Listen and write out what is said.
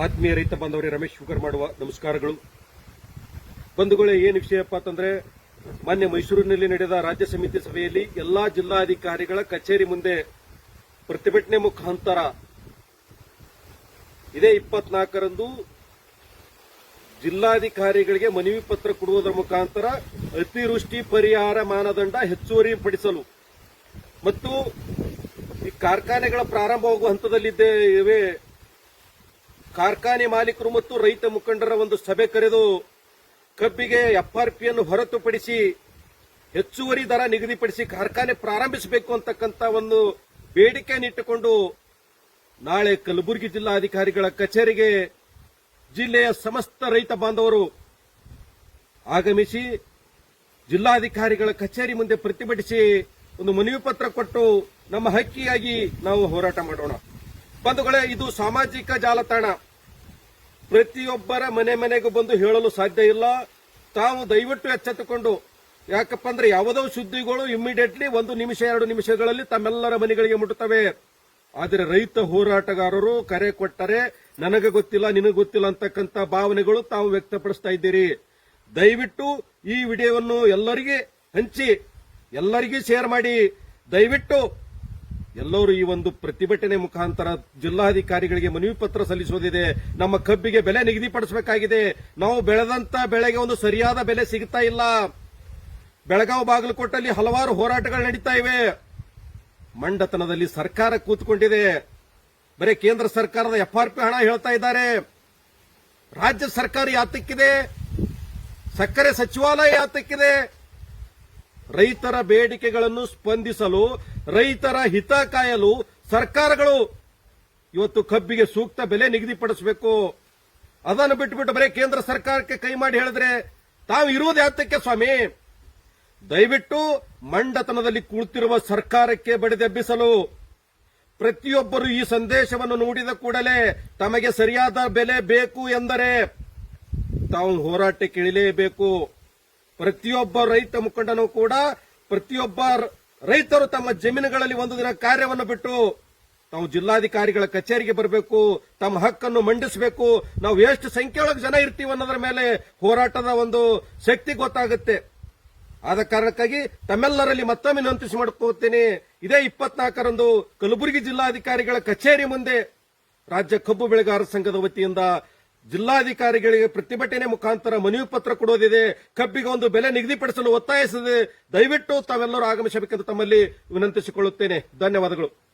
ಆತ್ಮೀಯ ರೈತ ಬಾಂಧವರೇ, ರಮೇಶ್ ಶುಗರ್ ಮಾಡುವ ನಮಸ್ಕಾರಗಳು. ಬಂಧುಗಳೇ, ಏನು ವಿಷಯಪ್ಪ ಅಂತಂದ್ರೆ ಮೊನ್ನೆ ಮೈಸೂರಿನಲ್ಲಿ ನಡೆದ ರಾಜ್ಯ ಸಮಿತಿ ಸಭೆಯಲ್ಲಿ ಎಲ್ಲಾ ಜಿಲ್ಲಾಧಿಕಾರಿಗಳ ಕಚೇರಿ ಮುಂದೆ ಪ್ರತಿಭಟನೆ ಮುಖಾಂತರ ಇದೇ ಇಪ್ಪತ್ನಾಲ್ಕರಂದು ಜಿಲ್ಲಾಧಿಕಾರಿಗಳಿಗೆ ಮನವಿ ಪತ್ರ ಕೊಡುವುದರ ಮುಖಾಂತರ ಅತಿವೃಷ್ಟಿ ಪರಿಹಾರ ಮಾನದಂಡ ಹೆಚ್ಚುವರಿ ಪಡಿಸಲು ಮತ್ತು ಈ ಕಾರ್ಖಾನೆಗಳ ಪ್ರಾರಂಭವಾಗುವ ಹಂತದಲ್ಲಿದ್ದೇವೆ. ಕಾರ್ಖಾನೆ ಮಾಲೀಕರು ಮತ್ತು ರೈತ ಮುಖಂಡರ ಒಂದು ಸಭೆ ಕರೆದು ಕಬ್ಬಿಗೆ ಎಫ್ಆರ್ಪಿಯನ್ನು ಹೊರತುಪಡಿಸಿ ಹೆಚ್ಚುವರಿ ದರ ನಿಗದಿಪಡಿಸಿ ಕಾರ್ಖಾನೆ ಪ್ರಾರಂಭಿಸಬೇಕು ಅಂತಕ್ಕಂಥ ಒಂದು ಬೇಡಿಕೆಯನ್ನಿಟ್ಟುಕೊಂಡು ನಾಳೆ ಕಲಬುರಗಿ ಜಿಲ್ಲಾಧಿಕಾರಿಗಳ ಕಚೇರಿಗೆ ಜಿಲ್ಲೆಯ ಸಮಸ್ತ ರೈತ ಬಾಂಧವರು ಆಗಮಿಸಿ ಜಿಲ್ಲಾಧಿಕಾರಿಗಳ ಕಚೇರಿ ಮುಂದೆ ಪ್ರತಿಭಟಿಸಿ ಒಂದು ಮನವಿ ಪತ್ರ ಕೊಟ್ಟು ನಮ್ಮ ಹಕ್ಕಿಯಾಗಿ ನಾವು ಹೋರಾಟ ಮಾಡೋಣ. ಬಂಧುಗಳೇ, ಇದು ಸಾಮಾಜಿಕ ಜಾಲತಾಣ. ಪ್ರತಿಯೊಬ್ಬರ ಮನೆ ಮನೆಗೂ ಬಂದು ಹೇಳಲು ಸಾಧ್ಯ ಇಲ್ಲ. ತಾವು ದಯವಿಟ್ಟು ಎಚ್ಚೆತ್ತುಕೊಂಡು, ಯಾಕಪ್ಪ ಅಂದ್ರೆ ಯಾವುದೋ ಸುದ್ದಿಗಳು ಇಮ್ಮಿಡಿಯೇಟ್ಲಿ ಒಂದು ನಿಮಿಷ, ಎರಡು ನಿಮಿಷಗಳಲ್ಲಿ ತಮ್ಮೆಲ್ಲರ ಮನೆಗಳಿಗೆ ಮುಟ್ಟುತ್ತವೆ. ಆದರೆ ರೈತ ಹೋರಾಟಗಾರರು ಕರೆ ಕೊಟ್ಟರೆ, ನನಗೆ ಗೊತ್ತಿಲ್ಲ, ನಿನಗೆ ಗೊತ್ತಿಲ್ಲ ಅಂತಕ್ಕಂಥ ಭಾವನೆಗಳು ತಾವು ವ್ಯಕ್ತಪಡಿಸ್ತಾ ಇದ್ದೀರಿ. ದಯವಿಟ್ಟು ಈ ವಿಡಿಯೋವನ್ನು ಎಲ್ಲರಿಗೆ ಹಂಚಿ, ಎಲ್ಲರಿಗೂ ಶೇರ್ ಮಾಡಿ. ದಯವಿಟ್ಟು ಎಲ್ಲರೂ ಈ ಒಂದು ಪ್ರತಿಭಟನೆ ಮುಖಾಂತರ ಜಿಲ್ಲಾಧಿಕಾರಿಗಳಿಗೆ ಮನವಿ ಪತ್ರ ಸಲ್ಲಿಸೋದಿದೆ ನಮ್ಮ ಕಬ್ಬಿಗೆ ಬೆಲೆ ನಿಗದಿಪಡಿಸಬೇಕಾಗಿದೆ. ನಾವು ಬೆಳೆದಂತ ಬೆಳೆಗೆ ಒಂದು ಸರಿಯಾದ ಬೆಲೆ ಸಿಗ್ತಾ ಇಲ್ಲ. ಬೆಳಗಾವಿ ಬಾಗಲಕೋಟಲ್ಲಿ ಹಲವಾರು ಹೋರಾಟಗಳು ನಡೀತಾ ಇವೆ. ಮಂಡತನದಲ್ಲಿ ಸರ್ಕಾರ ಕೂತ್ಕೊಂಡಿದೆ. ಬರೀ ಕೇಂದ್ರ ಸರ್ಕಾರದ ಎಫ್ಆರ್ಪಿ ಹಣ ಹೇಳ್ತಾ ಇದ್ದಾರೆ. ರಾಜ್ಯ ಸರ್ಕಾರ ಯಾತಕ್ಕಿದೆ? ಸಕ್ಕರೆ ಸಚಿವಾಲಯ ಯಾತಕ್ಕಿದೆ? ರೈತರ ಬೇಡಿಕೆಗಳನ್ನು ಸ್ಪಂದಿಸಲು, ರೈತರ ಹಿತ ಕಾಯಲು ಸರ್ಕಾರಗಳು ಇವತ್ತು ಕಬ್ಬಿಗೆ ಸೂಕ್ತ ಬೆಲೆ ನಿಗದಿಪಡಿಸಬೇಕು. ಅದನ್ನು ಬಿಟ್ಟುಬಿಟ್ಟು ಬರೀ ಕೇಂದ್ರ ಸರ್ಕಾರಕ್ಕೆ ಕೈ ಮಾಡಿ ಹೇಳಿದ್ರೆ ತಾವು ಇರುವುದು ಯಾತಕ್ಕೆ ಸ್ವಾಮಿ? ದಯವಿಟ್ಟು ಮಂಡತನದಲ್ಲಿ ಕುಳಿತಿರುವ ಸರ್ಕಾರಕ್ಕೆ ಬಡಿದೆಬ್ಬಿಸಲು ಪ್ರತಿಯೊಬ್ಬರು ಈ ಸಂದೇಶವನ್ನು ನೋಡಿದ ಕೂಡಲೇ ತಮಗೆ ಸರಿಯಾದ ಬೆಲೆ ಬೇಕು ಎಂದರೆ ತಾವು ಹೋರಾಟಕ್ಕೆ ಇಳಿಲೇಬೇಕು ಪ್ರತಿಯೊಬ್ಬ ರೈತ ಮುಖಂಡನು ಕೂಡ ಪ್ರತಿಯೊಬ್ಬ ರೈತರು ತಮ್ಮ ಜಮೀನುಗಳಲ್ಲಿ ಒಂದು ದಿನ ಕಾರ್ಯವನ್ನು ಬಿಟ್ಟು ತಾವು ಜಿಲ್ಲಾಧಿಕಾರಿಗಳ ಕಚೇರಿಗೆ ಬರಬೇಕು, ತಮ್ಮ ಹಕ್ಕನ್ನು ಮಂಡಿಸಬೇಕು, ನಾವು ಎಷ್ಟು ಸಂಖ್ಯೆಯೊಳಗೆ ಜನ ಇರ್ತೀವಿ ಅನ್ನೋದ್ರ ಮೇಲೆ ಹೋರಾಟದ ಒಂದು ಶಕ್ತಿ ಗೊತ್ತಾಗುತ್ತೆ. ಆದ ಕಾರಣಕ್ಕಾಗಿ ತಮ್ಮೆಲ್ಲರಲ್ಲಿ ಮತ್ತೊಮ್ಮೆ ವಿನಂತಿಸಿ ಮಾಡ್ಕೋತೀನಿ ಇದೇ ಇಪ್ಪತ್ನಾಲ್ಕರಂದು ಕಲಬುರಗಿ ಜಿಲ್ಲಾಧಿಕಾರಿಗಳ ಕಚೇರಿ ಮುಂದೆ ರಾಜ್ಯ ಕಬ್ಬು ಬೆಳೆಗಾರರ ಸಂಘದ ವತಿಯಿಂದ ಜಿಲ್ಲಾಧಿಕಾರಿಗಳಿಗೆ ಪ್ರತಿಭಟನೆ ಮುಖಾಂತರ ಮನವಿ ಪತ್ರ ಕೊಡೋದಿದೆ. ಕಬ್ಬಿಗೆ ಒಂದು ಬೆಲೆ ನಿಗದಿಪಡಿಸಲು ಒತ್ತಾಯಿಸಿದೆ. ದಯವಿಟ್ಟು ತಾವೆಲ್ಲರೂ ಆಗಮಿಸಬೇಕೆಂದು ತಮ್ಮಲ್ಲಿ ವಿನಂತಿಸಿಕೊಳ್ಳುತ್ತೇನೆ. ಧನ್ಯವಾದಗಳು.